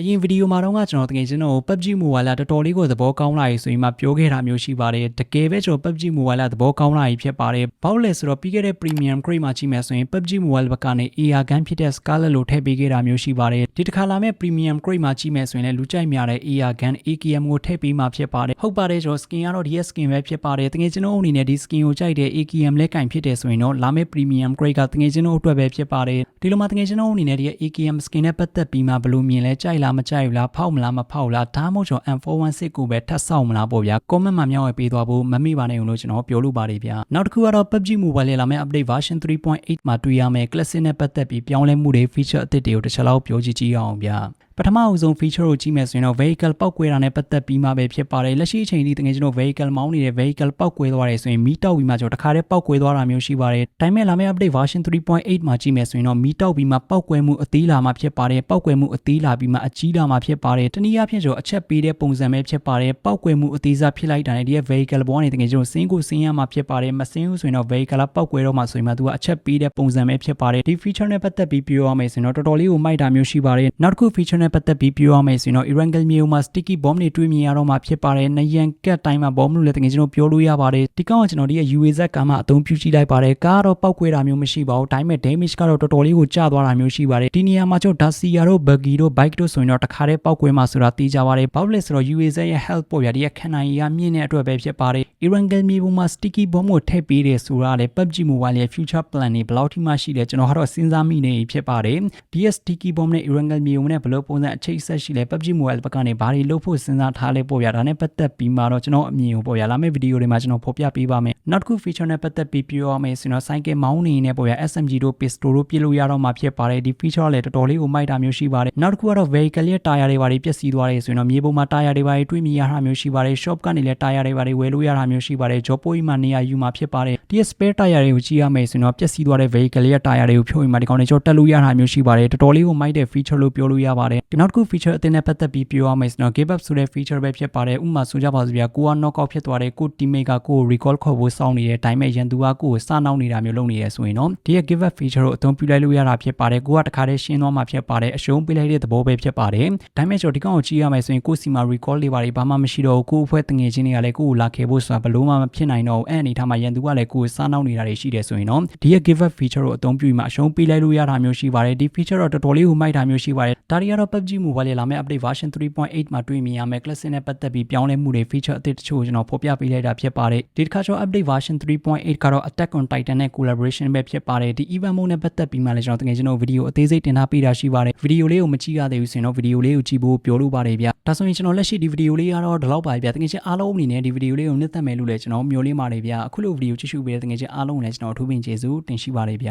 အရင်ဗီဒီယိုမှာတော့ကကျွန်တော်တကယ်ချင်းတော့ PUBG Mobile တော်တော်လေးကိုသဘောကောင်းလာပြီဆိုရင်မှပြောခဲ့တာမျိုးရှိပါတယ်တကယ်ပဲကျွန်တော် PUBG Mobile သဘောကောင်းလာပြီဖြစ်ပါတယ်ဘာလို့လဲဆိုတော့ပြီးခဲ့တဲ့ Premium Grade မှာကြည့်မယ်ဆိုရင် PUBG Mobile ဘက်ကနေ AR gun ဖြစ်တဲ့ Scarlet လို့ထည့်ပေးခဲ့တာမျိုးရှိပါတယ်ဒီတစ်ခါလာမဲ့ Premium Grade မှာကြည့်မယ်ဆိုရင်လည်းလူကြိုက်များတဲ့ AR gun AKM ကိုထည့်ပေးမှာဖြစ်ပါတယ်ဟုတ်ပါတယ်ကျွန်တော် skin ကတော့ဒီ skin ပဲဖြစ်ပါတယ်တကယ်ကျွန်တော်အနေနဲ့ဒီ skin ကိုကြိုက်တဲ့ AKM လက်ကင်ဖြစ်တယ်ဆိုရင်တော့လာမဲ့ Premium Grade ကတကယ်ကျွန်တော်အတွက်ပဲဖြစ်ပါတယ်ဒီလိုမှတကယ်ကျွန်တော်အနေနဲ့ဒီ AKM skin နဲ့ပတ်သက်ပြီးမှဘယ်လိုမြင်လဲကြိုက်လားမကြိုက်ဘူးလားဖောက်မလားမဖောက်လားဒါမှမဟုတ်ကျွန်တော် M416 ကိုပဲထပ်ဆောက်မလားပေါ့ဗျာ comment မှာမျှဝေပေးသွားဖို့မမေ့ပါနဲ့လို့ကျွန်တော်ပြောလိုပါတယ်ဗျာနောက်တစ်ခုကတော့ PUBG Mobile ရဲ့လာမယ့် update version 3.8မှာတွေ့ရမယ့် classic နဲ့ပတ်သက်ပြီးပြောင်းလဲမှုတွေ feature အသစ်တွေကိုတစ်ချက်လောက်ပြောကြည့်ကြည့်အောင်ဗျာ ပထမအဆုံး feature ကိုကြည့်မယ်ဆိုရင်တော့ vehicle ပောက်ကွဲတာနဲ့ပတ်သက်ပြီးမှပဲဖြစ်ပါတယ်လက်ရှိအချိန်ထိတကယ်ကျွန်တော် vehicle မောင်းနေတဲ့ vehicle ပောက်ကွဲသွားတယ်ဆိုရင်မီးတောက်ပြီးမှကျွန်တော်တခါတည်းပောက်ကွဲသွားတာမျိုးရှိပါတယ်ဒါပေမဲ့လာမယ့် update version 3.8မှာကြည့်မယ်ဆိုရင်တော့မီးတောက်ပြီးမှပောက်ကွဲမှုအသေးလာမှဖြစ်ပါတယ်ပောက်ကွဲမှုအသေးလာပြီးမှအကြီးလာမှဖြစ်ပါတယ်တနည်းအားဖြင့်ကျွန်တော်အချက်ပေးတဲ့ပုံစံပဲဖြစ်ပါတယ်ပောက်ကွဲမှုအသေးစားဖြစ်လိုက်တာနဲ့ဒီရဲ့ vehicle ဘောကနေတကယ်ကျွန်တော်စင်းကိုစင်းရမှာဖြစ်ပါတယ်မစင်းဘူးဆိုရင်တော့ vehicle ပောက်ကွဲတော့မှဆိုရင်မှသူကအချက်ပေးတဲ့ပုံစံပဲဖြစ်ပါတယ်ဒီ feature နဲ့ပတ်သက်ပြီးပြောရမယ်ဆိုရင်တော့တော်တော်လေးကိုမိုက်တာမျိုးရှိပါတယ်နောက်တစ်ခု feature နဲ့ပတ်သက်ပြီးပြောရမယ်ဆိုရင်တော့ Irangal မျိုးမှာ sticky bomb တွေတွေ့မြင်ရတော့မှဖြစ်ပါတယ်နယံကတ်တိုင်းမှာ bomb လို့လည်းတကယ်ကျွန်တော်ပြောလို့ရပါတယ်ဒီကောင်ကကျွန်တော်ဒီရဲ့ UAZ ကမှအသုံးပြုကြည့်လိုက်ပါတယ်ကားတော့ပောက်ကွဲတာမျိုးမရှိပါဘူးဒါပေမဲ့ damage ကတော့တော်တော်လေးကိုကျသွားတာမျိုးရှိပါတယ်ဒီနေရာမှာကျွန်တော် Dacia တို့ Buggy တို့ bike တို့ဆိုရင်တော့တခါတည်းပောက်ကွဲမှဆိုတာသိကြပါတယ်ဘာလို့လဲဆိုတော့ UAZ ရဲ့ health ပေါ်ပြဒီရဲ့ခန္ဓာရည်ကမြင့်တဲ့အတွက်ပဲဖြစ်ပါတယ် Irangal မျိုးပေါ်မှာ sticky bomb ကိုထည့်ပေးတယ်ဆိုတာလေ PUBG Mobile ရဲ့ future plan တွေဘယ်လောက်ထိမှရှိလဲကျွန်တော်ကတော့စဉ်းစားမိနေဖြစ်ပါတယ်ဒီ sticky bomb နဲ့ Irangal မျိုးနဲ့ဘယ်လိုပုံစံအချိတ်ဆက်ရှိလဲ PUBG Mobile ဘက်ကနေဘာတွေလုပ်ဖို့စဉ်းစားထားလဲပေါ့ဗျာဒါနဲ့ပတ်သက်ပြီးမှတော့ကျွန်တော်အမြင်ကိုပေါ့ဗျာလာမယ့်ဗီဒီယိုတွေမှာကျွန်တော်ဖော်ပြပေးပါမယ်နောက်တစ်ခု feature နဲ့ပတ်သက်ပြီးပြောရမယ်ဆိုတော့ cycle မောင်းနေနေပေါ့ဗျာ SMG တို့ pistol တို့ပြစ်လို့ရတော့မှာဖြစ်ပါတယ်ဒီ feature လည်းတော်တော်လေးကိုမိုက်တာမျိုးရှိပါတယ်နောက်တစ်ခုကတော့ vehicle ရဲ့ tire တွေဘာတွေပျက်စီးသွားတယ်ဆိုရင်တော့မြေပုံမှာ tire တွေဘာတွေတွေးမြင်ရတာမျိုးရှိပါတယ် shop ကနေလည်း tire တွေဘာတွေဝယ်လို့ရတာမျိုးရှိပါတယ် job point မှာနေရာယူမှာဖြစ်ပါတယ်ဒီ spare tire တွေကိုကြည့်ရမယ်ဆိုရင်တော့ပျက်စီးသွားတဲ့ vehicle ရဲ့ tire တွေကိုဖြုတ်ရင်မှဒီကောင်တွေကျော်တက်လို့ရတာမျိုးရှိပါတယ်တော်တော်လေးကိုမိုက်တဲ့ feature လို့ပြောလို့ရပါတယ်ဒီနောက်တစ်ခု feature အသစ်နဲ့ပတ်သက်ပြီးပြောရမယ်ဆိုတော့ give up ဆိုတဲ့ feature ပဲဖြစ်ပါတယ်ဥပမာဆိုကြပါစို့ဗျာကိုက knock out ဖြစ်သွားတယ်ကို teammate ကကိုကို recall ခေါ်ဖို့စောင့်နေတယ်ဒါပေမဲ့ရန်သူကကိုကိုစနှောင်းနေတာမျိုးလုပ်နေရဆိုရင်တော့ဒီရဲ့ give up feature ကိုအသုံးပြုလိုက်လို့ရတာဖြစ်ပါတယ်ကိုကတခါတည်းရှင်းသွားမှာဖြစ်ပါတယ်အရှုံးပေးလိုက်တဲ့သဘောပဲဖြစ်ပါတယ်ဒါပေမဲ့ကျွန်တော်ဒီကောင်ကိုကြည့်ရမယ်ဆိုရင်ကိုစီမှာ recall လေးပါတယ်ဘာမှမရှိတော့ဘူးကိုအဖွဲ့တငယ်ချင်းတွေကလည်းကိုကိုလာခဲ့ဖို့ဆိုတာဘလို့မှမဖြစ်နိုင်တော့ဘူးအဲ့အနေထားမှာရန်သူကလည်းကိုကိုစနှောင်းနေတာတွေရှိတယ်ဆိုရင်တော့ဒီရဲ့ give up feature ကိုအသုံးပြုပြီးမှအရှုံးပေးလိုက်လို့ရတာမျိုးရှိပါတယ်ဒီ feature တော့တော်တော်လေးကိုမိုက်တာမျိုးရှိပါတယ်ဒါတွေကတော့ PUBG Mobile ရဲ့လာမယ့် update version 3.8မှာတွေ့မြင်ရမယ် classic နဲ့ပတ်သက်ပြီးပြောင်းလဲမှုတွေ feature အသစ်တချို့ကိုကျွန်တော်ဖော်ပြပေးလိုက်တာဖြစ်ပါတယ်ဒီတစ်ခါကျွန်တော် update version 3.8ကတော့ Attack on Titan နဲ့ collaboration ပဲဖြစ်ပါတယ်ဒီ event mode နဲ့ပတ်သက်ပြီးမှလည်းကျွန်တော်တကယ်ကျွန်တော်ဗီဒီယိုအသေးစိတ်တင်ထားပေးတာရှိပါတယ်ဗီဒီယိုလေးကိုမကြည့်ရသေးဘူးဆိုရင်တော့ဗီဒီယိုလေးကိုကြည့်ဖို့ပြောလိုပါတယ်ဗျဒါဆိုရင်ကျွန်တော်လက်ရှိဒီဗီဒီယိုလေးကတော့ဒီလောက်ပါဗျတကယ်ချင်းအားလုံးအနေနဲ့ဒီဗီဒီယိုလေးကိုနှစ်သက်မယ်လို့လည်းကျွန်တော်မျှော်လင့်ပါတယ်ဗျအခုလိုဗီဒီယိုကြည့်ရှုပေးတဲ့တကယ်ချင်းအားလုံးလည်းကျွန်တော်အထူးပင်ကျေးဇူးတင်ရှိပါတယ်ဗျ